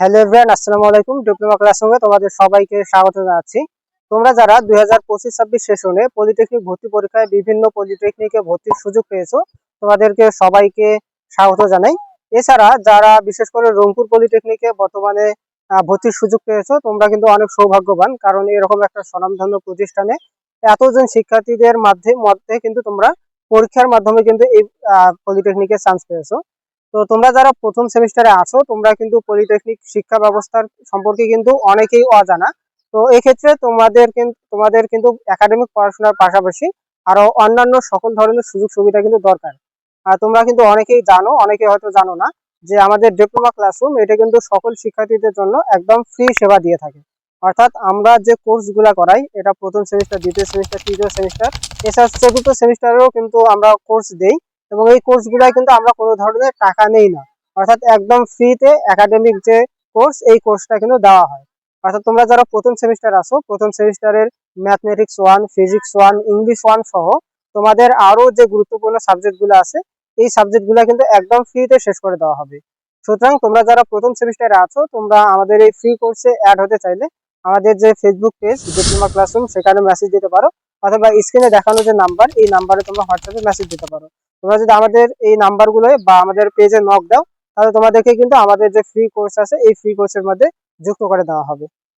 Hello everyone আসসালামু আলাইকুম diploma ক্লাসরুমে তোমাদের সবাইকে স্বাগত জানাচ্ছি। তোমরা যারা দুই হাজার পঁচিশ, ছাব্বিশ সেশনে পলিটেকনিক ভর্তি পরীক্ষায় বিভিন্ন পলিটেকনিকে ভর্তির সুযোগ পেয়েছ, তোমাদেরকে সবাইকে স্বাগত জানাই। এছাড়া যারা বিশেষ করে রংপুর পলিটেকনিকে বর্তমানে ভর্তির সুযোগ পেয়েছ, তোমরা কিন্তু অনেক সৌভাগ্যবান, কারণ এরকম একটা স্বনামধন্য প্রতিষ্ঠানে এতজন শিক্ষার্থীদের মাধ্যমে মধ্যে কিন্তু তোমরা পরীক্ষার মাধ্যমে কিন্তু এই পলিটেকনিকে চান্স পেয়েছ। তো তোমরা যারা প্রথম সেমিস্টারে আছো, তোমরা কিন্তু পলিটেকনিক শিক্ষা ব্যবস্থার সম্পর্কে কিন্তু অনেকেই অজানা। তো এক্ষেত্রে তোমাদের কিন্তু তোমাদের কিন্তু একাডেমিক পড়াশোনার পাশাপাশি আরও অন্যান্য সকল ধরনের সুযোগ সুবিধা কিন্তু দরকার। আর তোমরা কিন্তু অনেকেই জানো, অনেকে হয়তো জানো না, যে আমাদের ডিপ্লোমা ক্লাসরুম এটা কিন্তু সকল শিক্ষার্থীদের জন্য একদম ফ্রি সেবা দিয়ে থাকে। অর্থাৎ আমরা যে কোর্সগুলো করাই, এটা প্রথম সেমিস্টার দ্বিতীয় সেমিস্টার তৃতীয় সেমিস্টার এছাড়া চতুর্থ সেমিস্টারেও কিন্তু আমরা কোর্স দেই। এবং এই কোর্সগুলাই কিন্তু আমরা কোনো ধরনের টাকা নেই না। অর্থাৎ একদম ফ্রিতে একাডেমিক যে কোর্স এই কোর্সটা কিন্তু দেওয়া হয়। অর্থাৎ তোমরা যারা প্রথম সেমিস্টার আসো প্রথম সেমিস্টারের mathematics one physics one English one সহ, তোমাদের আরও যে গুরুত্বপূর্ণ সাবজেক্টগুলো আছে, এই সাবজেক্টগুলো কিন্তু একদম ফ্রিতে শেষ করে দেওয়া হবে। সুতরাং তোমরা যারা প্রথম সেমিস্টারে আছো, তোমরা আমাদের এই ফ্রি কোর্সে অ্যাড হতে চাইলে আমাদের যে ফেসবুক পেজ ডিপ্লোমা ক্লাসরুম সেখানে মেসেজ দিতে পারো, অথবা স্ক্রিনে দেখানো যে নাম্বার এই নাম্বারে তোমরা হোয়াটসঅ্যাপে মেসেজ দিতে পারো। তোমরা যদি আমাদের এই নাম্বারগুলো বা আমাদের পেজে নক দাও, তাহলে তোমাদেরকে কিন্তু আমাদের যে ফ্রি কোর্স আছে, এই ফ্রি কোর্সের মধ্যে যুক্ত করে দেওয়া হবে।